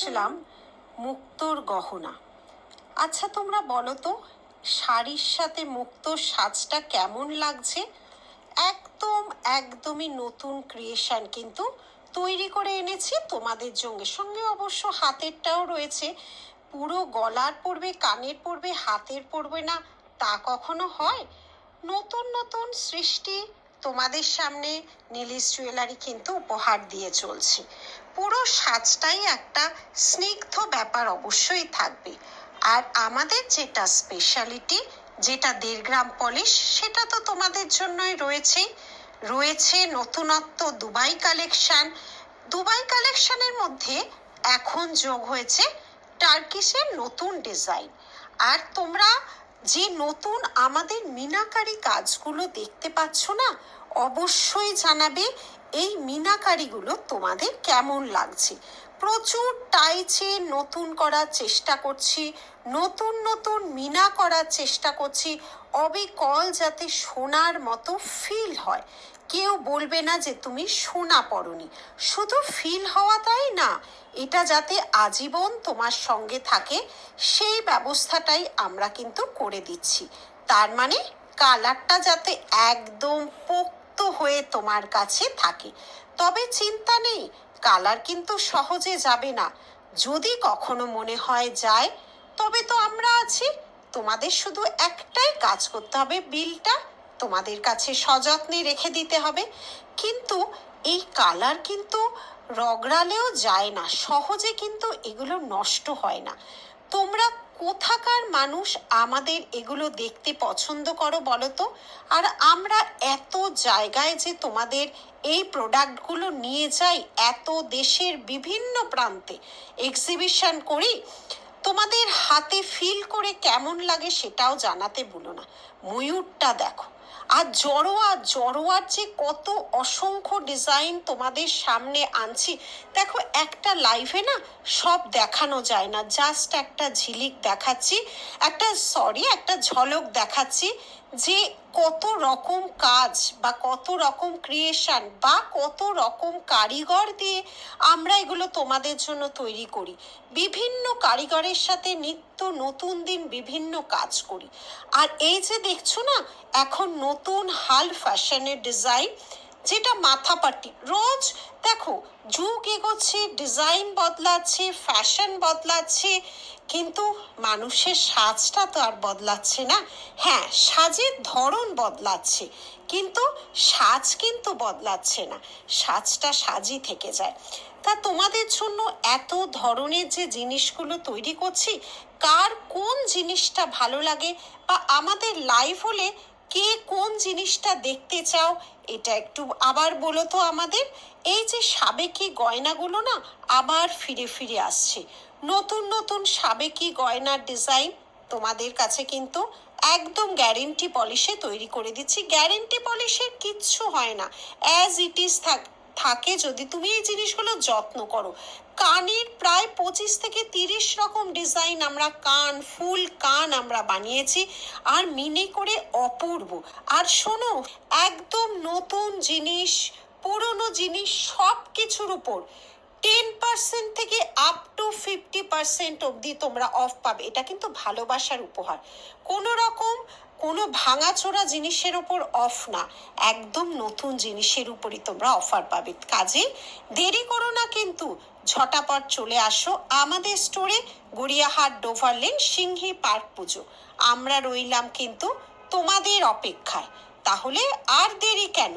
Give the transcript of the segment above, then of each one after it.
আসলাম মুক্তোর গহনা। আচ্ছা তোমরা বলো তো, শাড়ির সাথে মুক্তোর সাজটা কেমন লাগছে? একদম, একদমই নতুন ক্রিয়েশন কিন্তু তৈরি করে এনেছি তোমাদের জন্য সঙ্গে অবশ্য হাতেরটাও রয়েছে। পুরো গলার পড়বে, কানের পড়বে, হাতের পড়বে না, তা কখনো হয়? নতুন নতুন সৃষ্টি তোমাদের সামনে নীলিশ জুয়েলারি কিন্তু উপহার দিয়ে চলছে। পুরো সাজটাই একটা স্নিগ্ধ ব্যাপার অবশ্যই থাকবে। আর আমাদের যেটা স্পেশালিটি যেটা দেড় গ্রাম পলিশ সেটা তো তোমাদের জন্যই রয়েছেই রয়েছে নতুনত্ব দুবাই কালেকশন দুবাই কালেকশনের মধ্যে এখন যোগ হয়েছে টার্কিশের নতুন ডিজাইন আর তোমরা যে নতুন আমাদের মিনাকারি কাজগুলো দেখতে পাচ্ছ না, অবশ্যই জানাবে এই মিনাকারিগুলো তোমাদের কেমন লাগছে। প্রচুর টাইচে নতুন করার চেষ্টা করছি, নতুন নতুন মিনা করার চেষ্টা করছি অবিকল যাতে সোনার মতো ফিল হয়। কেউ বলবে না যে তুমি সোনা পড়নি শুধু ফিল হওয়াটাই না এটা যাতে আজীবন তোমার সঙ্গে থাকে, সেই ব্যবস্থাটাই আমরা কিন্তু করে দিচ্ছি। তার মানে কালারটা যাতে একদম পোক্ত হয়ে তোমার কাছে থাকে। তবে চিন্তা নেই, কালার কিন্তু সহজে যাবে না। যদি কখনো মনে হয় যায়, তবে তো আমরা আছি। তোমাদের শুধু একটাই কাজ করতে হবে, বিলটা তোমাদের কাছে সযত্নে রেখে দিতে হবে। কিন্তু এই কালার কিন্তু রগড়ালেও যায় না, সহজে কিন্তু এগুলো নষ্ট হয় না। তোমরা কোথাকার মানুষ আমাদের এগুলো দেখতে পছন্দ করো বলো তো? আর আমরা এত জায়গায় যে তোমাদের এই প্রোডাক্টগুলো নিয়ে যাই, এত দেশের বিভিন্ন প্রান্তে এক্সিবিশন করি, তোমাদের হাতে ফিল করে কেমন লাগে সেটাও জানাতে ভুলো না। ময়ূরটা দেখো আর জড়োয়া জড়োয়ার যে কত অসংখ্য ডিজাইন তোমাদের সামনে আনছি, দেখো একটা লাইভে না সব দেখানো যায় না জাস্ট একটা ঝিলিক দেখাচ্ছি, একটা সরি একটা ঝলক দেখাচ্ছি যে কত রকম কাজ বা কত রকম ক্রিয়েশন বা কত রকম কারিগর দিয়ে আমরা এগুলো তোমাদের জন্য তৈরি করি। বিভিন্ন কারিগরের সাথে নিত্য নতুন দিন বিভিন্ন কাজ করি। আর এই যে দেখছ না, এখন নতুন হাল ফ্যাশনের ডিজাইন যেটা মাথাপাটি রোজ দেখো, যুগ এগোচ্ছে ডিজাইন বদলাচ্ছে ফ্যাশন বদলাচ্ছে কিন্তু মানুষের সাজটা তো আর বদলাচ্ছে না। হ্যাঁ সাজের ধরন বদলাচ্ছে, কিন্তু সাজ কিন্তু বদলাচ্ছে না। সাজটা সাজই থেকে যায়। তা তোমাদের জন্য এত ধরনের যে জিনিসগুলো তৈরি করছি, কার কোন জিনিসটা ভালো লাগে বা আমাদের লাইভ হলে কে কোন জিনিসটা দেখতে চাও, এটা একটু আবার বলো তো আমাদের। এই যে সাবেকি গয়নাগুলো না, আবার ফিরে ফিরে আসছে। নতুন নতুন সাবেকি গয়নার ডিজাইন তোমাদের কাছে কিন্তু একদম গ্যারেন্টি পলিশে তৈরি করে দিচ্ছি। গ্যারেন্টি পলিশের কিচ্ছু হয় না। অ্যাজ ইট ইজ থাক থাকে যদি তুমি এই জিনিসগুলো যত্ন করো। কানের প্রায় পঁচিশ থেকে তিরিশ রকম ডিজাইন আমরা কান, ফুল কান আমরা বানিয়েছি। আর মিনে করে অপূর্ব। আর শোনো, একদম নতুন জিনিস, পুরনো জিনিস সব কিছুর উপর। টেন পার্সেন্ট থেকে আপ টু ফিফটি পার্সেন্ট অবধি তোমরা অফ পাবে। এটা কিন্তু ভালোবাসার উপহার। কোনো রকম কোনো ভাঙাচোরা জিনিসের ওপর অফ না। একদম নতুন জিনিসের উপরই তোমরা অফার পাবে। কাজে দেরি করো না কিন্তু ঝটাপট চলে আসো আমাদের স্টোরে Gariahat Dover Lane Singhi Park puja. আমরা রইলাম কিন্তু তোমাদের অপেক্ষায়। তাহলে আর দেরি কেন?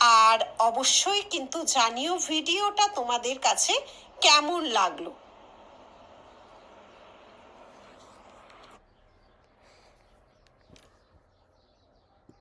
আর অবশ্যই কিন্তু জানিও ভিডিওটা তোমাদের কাছে কেমন লাগল।